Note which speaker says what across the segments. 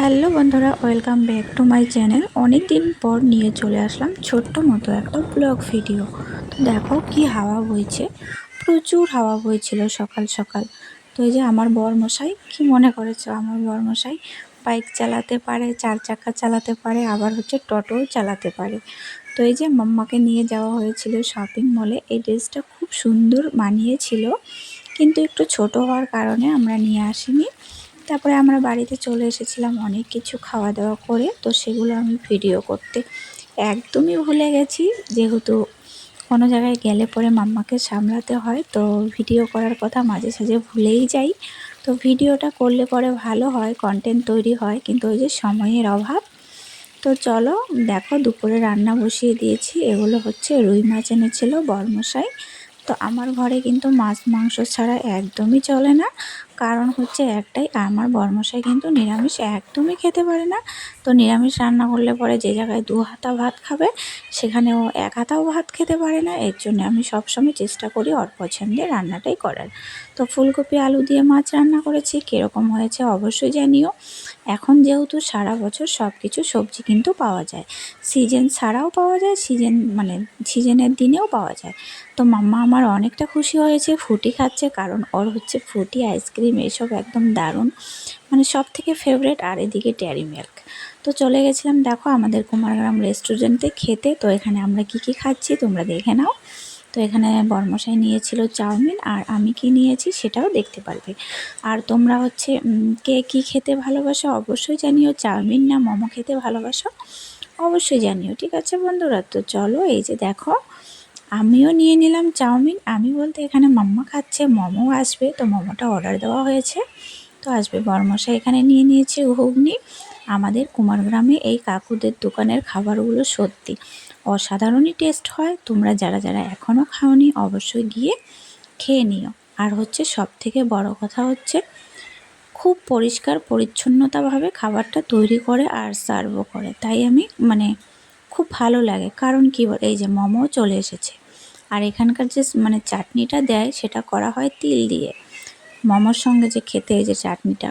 Speaker 1: Hello বন্ধুরা, welcome back to my channel. অনেক দিন পর নিয়ে চলে আসলাম ছোট্ট মতো একটা ব্লগ ভিডিও। তো দেখো কি হাওয়া বইছে, প্রচুর হাওয়া বইছিল সকাল সকাল। তো এই যে আমার বর মশাই কি মনে করেছ আমার বর মশাই বাইক চালাতে পারে, চার চাকা চালাতে পারে, আবার হচ্ছে টোটোও চালাতে পারে। তো এই যে মাম্মাকে নিয়ে যাওয়া হয়েছিল শপিং মলে এই ড্রেসটা খুব সুন্দর মানিয়েছিল। কিন্তু একটু ছোট হওয়ার কারণে আমরা নিয়ে আসিনি। তারপরে আমরা বাড়িতে চলে এসেছিলাম অনেক কিছু খাওয়া দাওয়া করে, তো সেগুলো আমি ভিডিও করতে একদমই ভুলে গেছি। যেহেতু কোনো জায়গায় গেলে পরে মাম্মাকে সামলাতে হয়, তো ভিডিও করার কথা মাঝে সাঝে ভুলেই যাই। তো ভিডিওটা করলে পরে ভালো হয় কন্টেন্ট তৈরি হয়, কিন্তু ওই যে সময়ের অভাব। তো চলো, দেখো দুপুরে রান্না বসিয়ে দিয়েছি, এগুলো হচ্ছে রুই মাছ এনেছিল বরমশাই। তো আমার ঘরে কিন্তু মাছ, মাংস ছাড়া একদমই চলে না। কারণ হচ্ছে একটাই, আমার বর্মশাই কিন্তু নিরামিষ একদমই খেতে পারে না। তো নিরামিষ রান্না করলে পরে যে জায়গায় দু হাতা ভাত খাবে সেখানে ও এক হাতাও ভাত খেতে পারে না। এর জন্য আমি সবসময় চেষ্টা করি ওর পছন্দের রান্নাটাই করার। তো ফুলকপি, আলু দিয়ে মাছ রান্না করেছি, কীরকম হয়েছে অবশ্যই জানিও। এখন যেহেতু সারা বছর সব কিছু সবজি কিন্তু পাওয়া যায়। সিজন ছাড়াও পাওয়া যায় সিজন মানে সিজনের দিনেও পাওয়া যায়। তো মাম্মা আমার অনেকটা খুশি হয়েছে, ফুটি খাচ্ছে কারণ ওর হচ্ছে ফুটি, আইসক্রিম এসব একদম দারুণ। মানে সব থেকে ফেভারেট আর এদিকে ডেয়ারি মিল্ক তো চলে গেছিলাম, দেখো আমাদের কুমারগ্রাম রেস্টুরেন্টে খেতে। তো এখানে আমরা কি কি খাচ্ছি তোমরা দেখে নাও। তো এখানে বর্মশাই নিয়েছিল চাউমিন আর আমি কি নিয়েছি সেটাও দেখতে পারবে। আর তোমরা হচ্ছে কে কি খেতে ভালোবাসো অবশ্যই জানিও। চাউমিন না মোমো খেতে ভালোবাসো অবশ্যই জানিও, ঠিক আছে বন্ধুরা? তো চলো এই যে দেখো, আমিও নিয়ে নিলাম চাউমিন। আমি বলতে এখানে মাম্মা খাচ্ছে, মোমো আসবে, তো মোমোটা অর্ডার দেওয়া হয়েছে। তো আসবে বরমশা এখানে নিয়ে নিয়েছে ঘুগনি। আমাদের কুমারগ্রামে এই কাকুদের দোকানের খাবারগুলো সত্যি। অসাধারণই টেস্ট হয়। তোমরা যারা যারা এখনও খাওনি, অবশ্যই গিয়ে খেয়ে নিও। আর হচ্ছে সব থেকে বড় কথা হচ্ছে, খুব পরিষ্কার পরিচ্ছন্নতাভাবে খাবারটা তৈরি করে আর সার্ভও করে। তাই আমি মানে খুব ভালো লাগে। কারণ কী এই যে মোমো চলে এসেছে। আর এখানকার যে মানে চাটনিটা দেয়, সেটা করা হয় তিল দিয়ে। মোমোর সঙ্গে যে খেতে যে চাটনিটা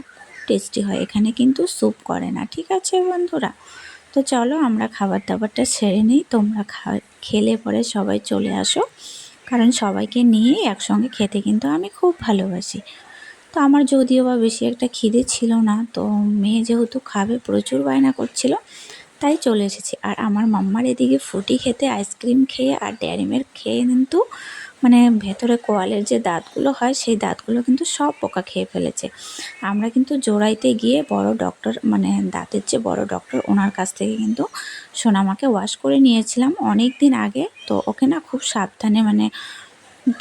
Speaker 1: টেস্টি হয়। এখানে কিন্তু স্যুপ করে না। ঠিক আছে বন্ধুরা? তো চলো আমরা খাবার দাবারটা সেরে নিই। তোমরা খেলে পরে সবাই চলে আসো। কারণ সবাইকে নিয়ে একসঙ্গে খেতে কিন্তু আমি খুব ভালোবাসি। তো আমার যদিও বা বেশি একটা খিদে ছিল না, তো মেয়ে যেহেতু খাবে, প্রচুর বায়না করছিল, তাই চলে এসেছি। আর আমার মাম্মার এদিকে ফুটি খেতে আইসক্রিম খেয়ে আর ড্যারিমের খেয়ে কিন্তু মানে ভেতরে কোয়ালের যে দাঁতগুলো হয়, সেই দাঁতগুলো কিন্তু সব পোকা খেয়ে ফেলেছে। আমরা কিন্তু জোড়াইতে গিয়ে বড় ডক্টর মানে দাঁতের যে বড় ডক্টর ওনার কাছ থেকে কিন্তু সোনামাকে ওয়াশ করে নিয়েছিলাম অনেক দিন আগে। তো ওকে না খুব সাবধানে মানে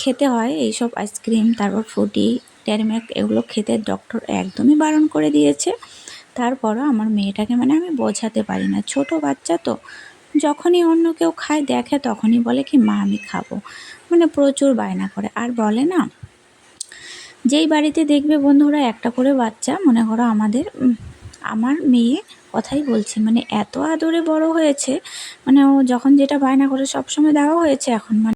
Speaker 1: খেতে হয়, এইসব আইসক্রিম তারপর ফুটি ডেয়ারি মিল্ক এগুলো খেতে ডক্টর একদমই বারণ করে দিয়েছে। তারপরও আমার মেয়েটাকে মানে আমি বোঝাতে পারি না। ছোট বাচ্চা তো, যখনই অন্য কেউ খায়, দেখে তখনই বলে কি, মা, আমি খাব। মানে প্রচুর বায়না করে। আর বলে না, যেই বাড়িতে দেখবে বন্ধুরা একটা করে বাচ্চা, মনে করো আমাদের আমার মেয়ে কথাই বলছি মানে এত আদরে বড় হয়েছে মানে ও যখন যেটা বায়না করে সবসময় দেওয়া হয়েছে, এখন মানে